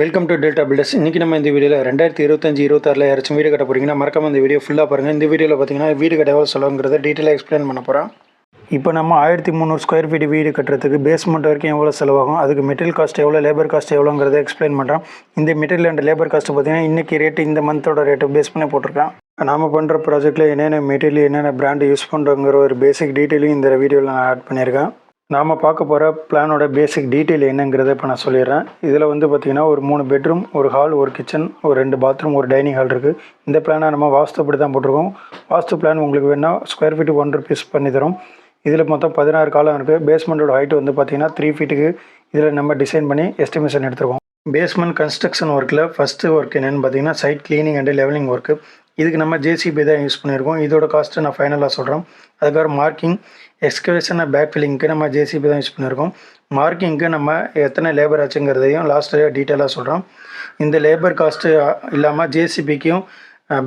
Welcome to delta filters இன்றைக்கி நம்ம இந்த வீடியோவில் ரெண்டாயிரத்தி இருபத்தஞ்சி இருபத்தாறில் யாராச்சும் வீடு கட்ட போகிறீங்கன்னா மறக்காம இந்த வீடியோ ஃபுல்லாக பாருங்கள் இந்த வீடியோவில் பார்த்தீங்கன்னா வீடு கட்ட எவ்வளோ செலவுங்கிறத டீட்டெயிலாக எக்ஸ்பிளைன் பண்ண போகிறோம் இப்போ நம்ம ஆயிரத்தி முந்நூறு ஸ்கொயர் ஃபீட் வீடு கட்டுறதுக்கு பேஸ்மெண்ட் வரைக்கும் எவ்வளோ செலவாகும்? அதுக்கு மெட்டீரியல் காஸ்ட் எவ்வளோ லேபர் காஸ்ட் எவ்வளோங்கிறத எக்ஸ்பிளைன் பண்ணுறோம் இந்த மெட்டீரியல் அண்ட் லேபர் காஸ்ட் பார்த்தீங்கன்னா இன்றைக்கி ரேட்டு இந்த மந்தோட ரேட்டை பேஸ் பண்ணி போட்டிருக்கேன். நாம் பண்ணுற ப்ராஜெக்ட்டில் என்னென்ன மெட்டீரியல் என்னென்ன பிராண்டு யூஸ் பண்ணுறோங்கிற ஒரு பேசிக் டீட்டெயிலையும் இந்த வீடியோவில் நான் ஆட் பண்ணியிருக்கேன். நாம் பார்க்க போகிற பிளானோட பேசிக் டீட்டெயில் என்னங்கிறத இப்போ நான் சொல்லிடுறேன். இதில் வந்து பார்த்திங்கன்னா ஒரு மூணு பெட்ரூம் ஒரு ஹால் ஒரு கிச்சன் ஒரு ரெண்டு பாத்ரூம் ஒரு டைனிங் ஹால் இருக்குது இந்த பிளானை நம்ம வாஸ்துப்படி தான் போட்டிருக்கோம். வாஸ்து பிளான் உங்களுக்கு வேணால் ஸ்கொயர் ஃபீட்டு ஒன் ருபீஸ் பண்ணி தரும். இதில் மொத்தம் பதினாறு காலம் இருக்குது பேஸ்மெண்ட்டோட ஹைட் வந்து பார்த்திங்கன்னா த்ரீ ஃபீட்டுக்கு இதில் நம்ம டிசைன் பண்ணி எஸ்டிமேஷன் எடுத்துருக்கோம். பேஸ்மெண்ட் கன்ஸ்ட்ரக்ஷன் ஒர்க்கில் ஃபஸ்ட்டு ஒர்க் என்னென்னு பார்த்தீங்கன்னா site cleaning and levelling work இதுக்கு நம்ம ஜேசிபி தான் யூஸ் பண்ணியிருக்கோம். இதோட காஸ்ட்டு நான் ஃபைனலாக சொல்கிறேன் அதுக்கப்புறம் மார்க்கிங் எக்ஸ்கவேஷன் பேக் ஃபில்லிங்க்கு நம்ம ஜேசிபி தான் யூஸ் பண்ணியிருக்கோம். மார்க்கிங்க்கு நம்ம எத்தனை லேபர் ஆச்சுங்கிறதையும் லாஸ்ட்டு டீட்டெயிலாக சொல்கிறோம் இந்த லேபர் காஸ்ட்டு இல்லாமல் ஜேசிபிக்கும்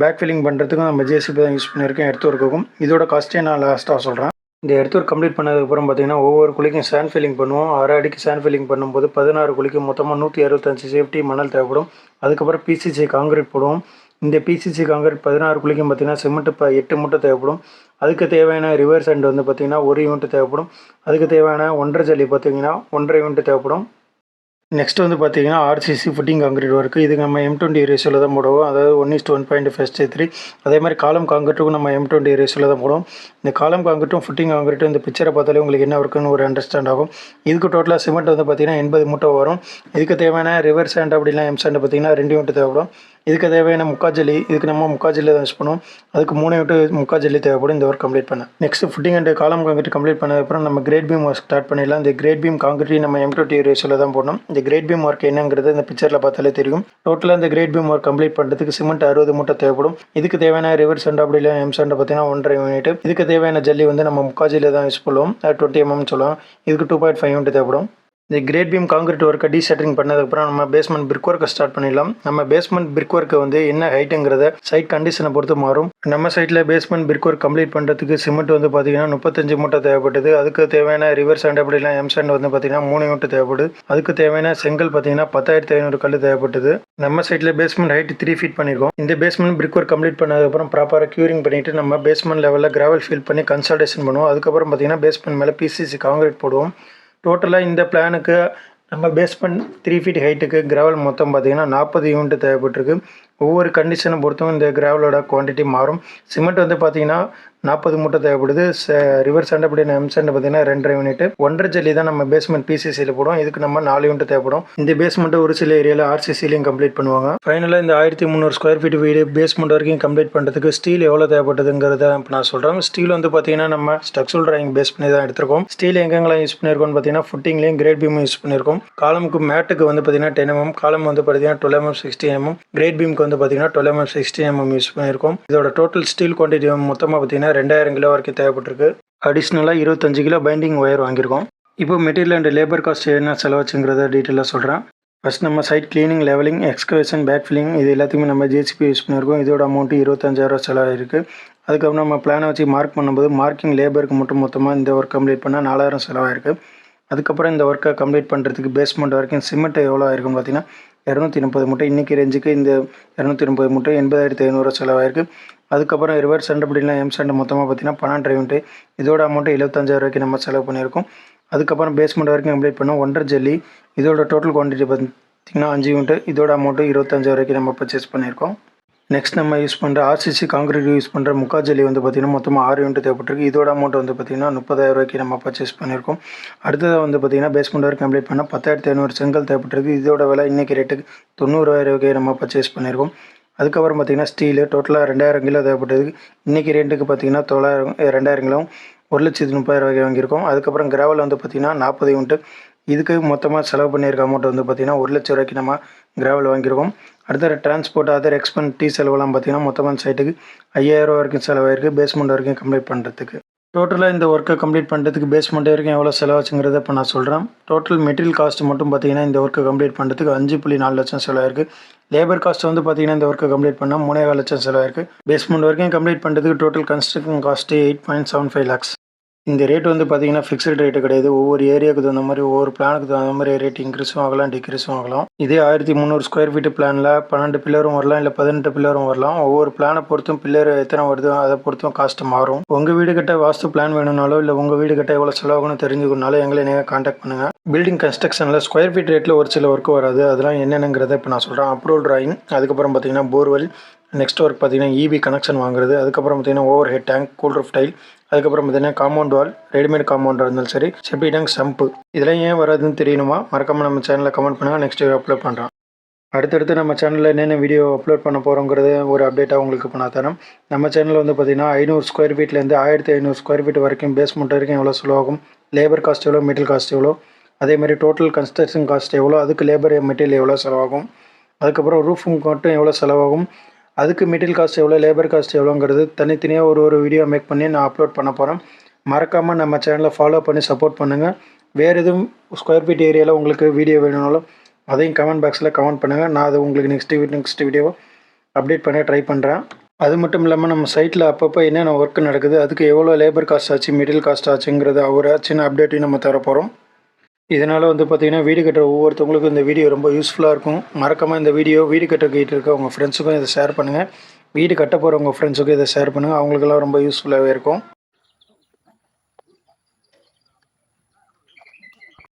பேக் ஃபில்லிங் பண்ணுறதுக்கும் நம்ம ஜேசிபி தான் யூஸ் பண்ணியிருக்கோம் எடுத்து ஒர்க்குக்கும் இதோட காஸ்ட்டே நான் லாஸ்ட்டாக சொல்கிறேன் இந்த எடுத்து ஒர்க் கம்ப்ளீட் பண்ணதுக்கப்புறம் பார்த்தீங்கன்னா ஒவ்வொரு குழிக்கும் சேண்ட் ஃபில்லிங் பண்ணுவோம். அரை அடிக்கு சேண்ட் ஃபில்லிங் பண்ணும்போது பதினாறு குழிக்கு மொத்தமாக நூற்றி அறுபத்தஞ்சு சேஃப்டி மணல் தேவைப்படும். அதுக்கப்புறம் பிசிசி காங்கிரீட் போடுவோம். இந்த பிசிசி காங்கிரீட் பதினாறு குழிக்கும் பார்த்தீங்கன்னா சிமெண்ட்டு இப்போ எட்டு மூட்டை தேவைப்படும். அதுக்கு தேவையான ரிவர்ஸ் அண்ட் வந்து பார்த்திங்கன்னா ஒரு யூனிட் தேவைப்படும். அதுக்கு தேவையான ஒன்றரை ஜல்லி பார்த்தீங்கன்னா ஒன்றரை யூனிட் தேவைப்படும். நெக்ஸ்ட் வந்து பார்த்தீங்கன்னா ஆர்சிசி ஃபுட்டிங் காங்கிரீட் ஒர்க்கு இது நம்ம எம் டுவெண்ட்டி ரேஷியோவில் தான் போடுவோம். அதாவது one is to one point first three அதே மாதிரி காலம் காங்கிரீட்டுக்கும் நம்ம எம் டுவெண்ட்டி ரேஷியோவில் தான் போடுவோம். இந்த காலம் காங்கிரீட்டும் ஃபுட்டிங் காங்கிரீட்டும் இந்த பிக்சரை பார்த்தாலே உங்களுக்கு என்ன இருக்குன்னு ஒரு அண்டர்ஸ்டாண்ட் ஆகும். இதுக்கு டோட்டலாக சிமெண்ட் வந்து பார்த்தீங்கன்னா எண்பது மூட்டை வரும். இதுக்கு தேவையான ரிவர் சாண்ட் அப்படின்னா எம் சாண்ட் பார்த்தீங்கன்னா ரெண்டு யூனிட் தேவைப்படும். இதுக்கு தேவையான முக்காஜல்லி இதுக்கு நம்ம முக்காஜல்லி தான் யூஸ் பண்ணுவோம். அதுக்கு மூணு விட்டு முக்காஜல்லி தேவைப்படும். இந்த ஒர்க் கம்ப்ளீட் பண்ண. Next footing and column concrete complete பண்ணதுக்கப்புறம் நம்ம கிரேட் பீம் ஒர்க் ஸ்டார்ட் பண்ணிடலாம். இந்த கிரேட் பீம் காங்கிரீட் நம்ம எம் டுவெண்ட்டி ரேஷியோவில் தான் போடணும். இந்த கிரேட் பீம் ஒர்க் என்னங்கிறது இந்த பிக்சரில் பார்த்தாலே தெரியும். டோட்டலாக இந்த கிரேட் பீம் ஒர்க் கம்ப்ளீட் பண்ணுறதுக்கு சிமெண்ட் அறுபது மூட்டை தேவைப்படும். இதுக்கு தேவையான ரிவர் சண்டை அப்படி இல்லை எம் சண்டை பார்த்தீங்கன்னா ஒன்றரை யூனிட் இதுக்கு தேவையான ஜல்லி வந்து நம்ம முக்கா தான் யூஸ் பண்ணுவோம். டுவெண்ட்டி எம்எம் சொல்லுவோம் இதுக்கு டூ பாயிண்ட் ஃபைவ் யூனிட் தேவைப்படும். இந்த கிரேட் பீம் காங்கிரீட் ஒர்க்கை டீசெட்டரிங் பண்ணதுக்கப்புறம் நம்ம பேஸ்மெண்ட் பிரிக் ஒர்க்கை ஸ்டார்ட் பண்ணிடலாம். நம்ம பேஸ்மெண்ட் பிரிக் ஒர்க்கு வந்து என்ன ஹைட்டுங்கிறத சைட் கண்டிஷனை பொறுத்து மாறும். நம்ம சைட்டில் பேஸ்மெண்ட் பிரிக் ஒர்க் கம்ப்ளீட் பண்ணுறதுக்கு சிமெண்ட் வந்து பார்த்தீங்கன்னா முப்பத்தஞ்சு மூட்டை தேவைப்பட்டது. அதுக்கு தேவையான ரிவர் சாண்ட் அப்படிலாம் எம் சாண்ட் வந்து பார்த்தீங்கன்னா மூணு மூட்டை தேவைப்படுது. அதுக்கு தேவையான செங்கல் பார்த்தீங்கன்னா பத்தாயிரத்தி ஐநூறு கல் தேவைப்பட்டது. நம்ம சைட்டில் பேஸ்மெண்ட் ஹைட் த்ரீ ஃபீட் பண்ணியிருக்கோம் இந்த பேஸ்மெண்ட் பிரிக் ஒர்க் கம்ப்ளீட் பண்ணதுக்கப்புறம் ப்ராப்பராக க்யூரிங் பண்ணிட்டு நம்ம பேஸ்மெண்ட் லெவலில் கிராவல் ஃபில் பண்ணி கன்சல்டேஷன் பண்ணுவோம். அதுக்கப்புறம் பார்த்தீங்கன்னா பேஸ்மெண்ட் மேலே பிசிசி காங்கிரீட் போடுவோம். டோட்டலாக இந்த பிளானுக்கு நம்ம பேஸ்மெண்ட் த்ரீ ஃபீட் ஹைட்டுக்கு கிரவல் மொத்தம் பார்த்திங்கன்னா நாற்பது யூனிட் தேவைப்பட்டிருக்கு. ஒவ்வொரு கண்டிஷனை பொறுத்தும் இந்த கிராவலோட குவான்டிட்டி மாறும். சிமெண்ட் வந்து பார்த்தீங்கன்னா நாற்பது மூட்டை தேவைப்படுது. ரிவர் சண்டை அப்படின்னு எம் சண்டை பார்த்தீங்கன்னா ரெண்டரை யூனிட் ஒன்றரை ஜல்லி தான் நம்ம பேஸ்மெண்ட் பிசிசியில் போடும் இதுக்கு நம்ம நாலு யூனிட் தேவைப்படும். இந்த பேஸ்மெண்ட்டை ஒரு சில ஏரியாவில் ஆர்சிசிலையும் கம்ப்ளீட் பண்ணுவாங்க. ஃபைனலாக இந்த ஆயிரத்தி முந்நூறு ஸ்கொயர் ஃபீட் வீடு பேஸ்மெண்ட் வரைக்கும் கம்ப்ளீட் பண்ணுறதுக்கு ஸ்டீல் எவ்வளோ தேவைப்பட்டதுங்கிறத இப்போ நான் சொல்கிறேன் ஸ்டீல் வந்து பார்த்தீங்கன்னா நம்ம ஸ்ட்ரக்சரல் ட்ராயிங் பேஸ் பண்ணி தான் எடுத்திருக்கோம். ஸ்டீல் எங்கெங்கெல்லாம் யூஸ் பண்ணியிருக்கோம்னு பார்த்தீங்கன்னா ஃபுட்டிங்லேயும் கிரேட் பீமும் யூஸ் பண்ணியிருக்கோம். காலமுக்கு மேட்டுக்கு வந்து பார்த்தீங்கன்னா டென் எம்எம் காலம் வந்து பார்த்தீங்கன்னா twelve M M sixty M M grade பீமுக்கு வந்து பார்த்தீங்கன்னா twelve M M sixty M M use பண்ணியிருக்கோம் இதோட டோட்டல் ஸ்டீல் குவான்டிட்டி மொத்தமாக பார்த்தீங்கன்னா ரெண்டாயிரம் கிலோ வரைக்கும் தேவைப்பட்டிருக்கு. அடிஷ்னலாக இருபத்தஞ்சு கிலோ பைண்டிங் ஒயர் வாங்கியிருக்கோம். இப்போ மெட்டீரியல் அண்ட் லேபர் காஸ்ட் என்ன செலவாச்சுங்கிறத டீட்டெயிலாக சொல்கிறேன் ஃபஸ்ட் நம்ம site cleaning levelling excavation backfilling இது எல்லாத்தையுமே நம்ம ஜேசிபி யூஸ் பண்ணியிருக்கோம். இதோட அமௌண்ட்டு இருபத்தஞ்சாயிரம் செலவாயிருக்கு. அதுக்கப்புறம் நம்ம பிளானை வச்சு மார்க் பண்ணும்போது மார்க்கிங் லேபருக்கு மட்டும் மொத்தமாக இந்த ஒர்க் கம்ப்ளீட் பண்ணால் நாலாயிரம் செலவாயிருக்கு. அதுக்கப்புறம் இந்த ஒர்க்கை கம்ப்ளீட் பண்ணுறதுக்கு பேஸ்மெண்ட் வரைக்கும் சிமெண்ட் எவ்வளோ ஆயிருக்குன்னு பார்த்தீங்கன்னா இரநூத்தி முப்பது முட்டை. இன்றைக்கி ரேஞ்சுக்கு இந்த இரநூத்தி முப்பது மூட்டை எண்பதாயிரத்தி ஐநூறு செலவாயிருக்கு. அதுக்கப்புறம் ரிவர்ஸ் சண்டை அப்படிலாம் எம் சண்டை மொத்தமாக பார்த்தீங்கன்னா பன்னெண்டு யூனிட்டு இதோட அமௌண்ட்டு எழுபத்தஞ்சாயிரம் ரூபாய்க்கு நம்ம செலவு பண்ணியிருக்கோம். அதுக்கப்புறம் பேஸ்மெண்ட் வரைக்கும் கம்ப்ளீட் பண்ணோம் ஒன்றரை ஜல்லி. இதோட டோட்டல் குவான்டிட்டி பார்த்திங்கன்னா அஞ்சு யூனிட்டு இதோட அமௌண்ட்டு இருபத்தஞ்சாயிரம் ரூபாய்க்கு நம்ம பர்ச்சேஸ் பண்ணியிருக்கோம். நெக்ஸ்ட் நம்ம யூஸ் பண்ணுற ஆர்சிசி காங்கிரீட் யூஸ் பண்ணுற முக்காஜலி வந்து பார்த்திங்கன்னா மொத்தமாக ஆறு யூனிட் தேவைப்பட்டிருக்கு. இதோட அமௌண்ட் வந்து பார்த்திங்கன்னா முப்பதாயிரம் ரூபாய்க்கு நம்ம பர்ச்சேஸ் பண்ணியிருக்கோம் அடுத்ததாக வந்து பார்த்திங்கன்னா பேஸ்மெண்ட் வரைக்கும் கம்ப்ளீட் பண்ணால் பத்தாயிரத்தி ஐநூறு செங்கல் தேவைப்பட்டிருக்கு. இதோட விலை இன்றைக்கி ரேட்டுக்கு தொண்ணூறாயிரம் ரூபாய்க்கு நம்ம பர்ச்சேஸ் பண்ணியிருக்கோம் அதுக்கப்புறம் பார்த்திங்கன்னா ஸ்டீலு டோட்டலாக ரெண்டாயிரம் கிலோ தேவைப்பட்டது இன்றைக்கி ரேட்டுக்கு பார்த்திங்கன்னா தொள்ளாயிரம் ரெண்டாயிரம் கிலோவும் ஒரு லட்சத்து முப்பதாயிரம் ரூபாய் வாங்கியிருக்கோம். அதுக்கப்புறம் கிராவல் வந்து பார்த்திங்கன்னா நாற்பது யூனிட்டு இதுக்கு மொத்தமாக செலவு பண்ணியிருக்க அமௌண்ட் வந்து பார்த்திங்கன்னா ஒரு லட்ச ரூபாய்க்கு நம்ம கிராவல் வாங்கியிருக்கோம். அடுத்த டிரான்ஸ்போர்ட் அதர் எக்ஸ்பென்ஸ் டீ செலவெல்லாம் பார்த்திங்கன்னா மொத்தமாக சைட்டுக்கு ஐயாயிரம் வரைக்கும் செலவாயிருக்கு பேஸ்மெண்ட் வரைக்கும் கம்ப்ளீட் பண்ணுறதுக்கு டோட்டலாக இந்த ஒர்க்கை கம்ப்ளீட் பண்ணுறதுக்கு பேஸ்மெண்ட் வரைக்கும் எவ்வளோ செலவாச்சுங்கிறத இப்போ நான் சொல்கிறேன் டோட்டல் மெட்டீரியல் காஸ்ட் மட்டும் பார்த்தீங்கன்னா இந்த ஒர்க்கை கம்ப்ளீட் பண்ணுறதுக்கு அஞ்சு புள்ளி நாலு லட்சம் செலவாயிருக்கு. லேபர் காஸ்ட் வந்து பார்த்தீங்கன்னா இந்த ஒர்க்கை கம்ப்ளீட் பண்ணால் மூணே லட்சம் செலவாயிருக்கு. பேஸ்மெண்ட் வரைக்கும் கம்ப்ளீட் பண்ணுறதுக்கு total construction cost eight point seven five lakhs இந்த ரேட் வந்து பார்த்தீங்கன்னா ஃபிக்ஸ்டு ரேட்டு கிடையாது. ஒவ்வொரு ஏரியாவுக்கு தகுந்த மாதிரி ஒவ்வொரு பிளானுக்கு தகுந்த மாதிரி ரேட் இன்க்ரீஸும் ஆகலாம் டிக்ரீஸும் ஆகலாம். இதே ஆயிரத்தி முந்நூறு ஸ்கொயர் ஃபீட் பிளானில் பன்னெண்டு பில்லரும் வரலாம் இல்லை பதினெட்டு பில்லரும் வரலாம். ஒவ்வொரு பிளானை பொறுத்தும் பில்லர் எத்தனை வருதோ அதை பொறுத்தும் காஸ்ட் மாறும். உங்கள் வீடு கட்ட வாஸ்து பிளான் வேணும்னாலோ இல்லை உங்கள் வீடு கட்ட எவ்வளோ செலவாகணும் தெரிஞ்சுக்கணுனாலும் எங்களை நீங்கள் காண்டாக்ட் பண்ணுங்கள் பில்டிங் கன்ஸ்ட்ரக்ஷனில் ஸ்கொயர் ஃபீட் ரேட்டில் ஒரு சில ஒர்க் வராது. அதெல்லாம் என்னென்னங்கிறத இப்போ நான் சொல்கிறேன் அப்ரூவல் டிராயிங் அதுக்கப்புறம் பார்த்தீங்கன்னா போர்வெல் நெக்ஸ்ட் ஒர்க் பார்த்தீங்கன்னா இபி கனெக்ஷன் வாங்குறது. அதுக்கப்புறம் பார்த்தீங்கன்னா overhead tank cool roof tile அதுக்கப்புறம் பார்த்தீங்கன்னா காம்பவுண்ட் வால் ரெடிமேட் காம்பவுண்டாக இருந்தாலும் சரி செப்டி டேங்க் சம்பு இதெல்லாம் ஏன் வராதுன்னு தெரியணுமா? மறக்காமல் நம்ம சேனலில் கமெண்ட் பண்ணால் நெக்ஸ்ட் அப்லோட் பண்ணுறோம் அடுத்தடுத்து நம்ம சேனலில் என்னென்ன வீடியோ அப்லோட் பண்ண போகிறோங்கிறது ஒரு அப்டேட்டாக உங்களுக்கு இப்போ நான் தரேன் நம்ம சேனலில் வந்து பார்த்தீங்கன்னா ஐநூறு ஸ்கொயர் ஃபீட்லேருந்து ஆயிரத்தி ஐநூறு ஸ்கொயர் ஃபீட் வரைக்கும் பேஸ்மெண்ட் வரைக்கும் எவ்வளோ செலவாகும் லேபர் காஸ்ட் எவ்வளோ மெட்டீரியல் காஸ்ட் எவ்வளோ அதே மாதிரி டோட்டல் கன்ஸ்ட்ரக்ஷன் காஸ்ட் எவ்வளோ அதுக்கு லேபர் மெட்டீரியல் எவ்வளோ செலவாகும் அதுக்கப்புறம் ரூஃபும் மட்டும் எவ்வளோ செலவாகும் அதுக்கு மெட்டீரியல் காஸ்ட் எவ்வளோ லேபர் காஸ்ட் எவ்வளோங்கிறது தனித்தனியாக ஒரு ஒரு வீடியோ மேக் பண்ணி நான் அப்லோட் பண்ண போகிறேன் மறக்காமல் நம்ம சேனலை ஃபாலோ பண்ணி சப்போர்ட் பண்ணுங்கள் வேறு எதுவும் ஸ்கொயர் ஃபீட் ஏரியாவில் உங்களுக்கு வீடியோ வேணும்னாலும் அதையும் கமெண்ட் பாக்ஸில் கமெண்ட் பண்ணுங்கள் நான் அதை உங்களுக்கு நெக்ஸ்ட் நெக்ஸ்ட் வீடியோ அப்டேட் பண்ண ட்ரை பண்ணுறேன் அது மட்டும் இல்லாமல் நம்ம சைட்டில் அப்பப்போ என்னென்ன ஒர்க் நடக்குது அதுக்கு எவ்வளோ லேபர் காஸ்ட் ஆச்சு மெட்டீரியல் காஸ்ட் ஆச்சுங்கிறது அவரை சின்ன அப்டேட்டையும் நம்ம தர போகிறோம் இதனால் வந்து பார்த்திங்கன்னா வீடு கட்டுற ஒவ்வொருத்தவங்களுக்கும் இந்த வீடியோ ரொம்ப யூஸ்ஃபுல்லாக இருக்கும். மறக்காமல் இந்த வீடியோ வீடு கட்ட கேட்டு இருக்க உங்கள் ஃப்ரெண்ட்ஸுக்கும் இதை ஷேர் பண்ணுங்கள் வீடு கட்ட போகிற உங்கள் ஃப்ரெண்ட்ஸுக்கும் இதை ஷேர் பண்ணுங்கள் அவங்களுக்கெல்லாம் ரொம்ப யூஸ்ஃபுல்லாகவே இருக்கும்.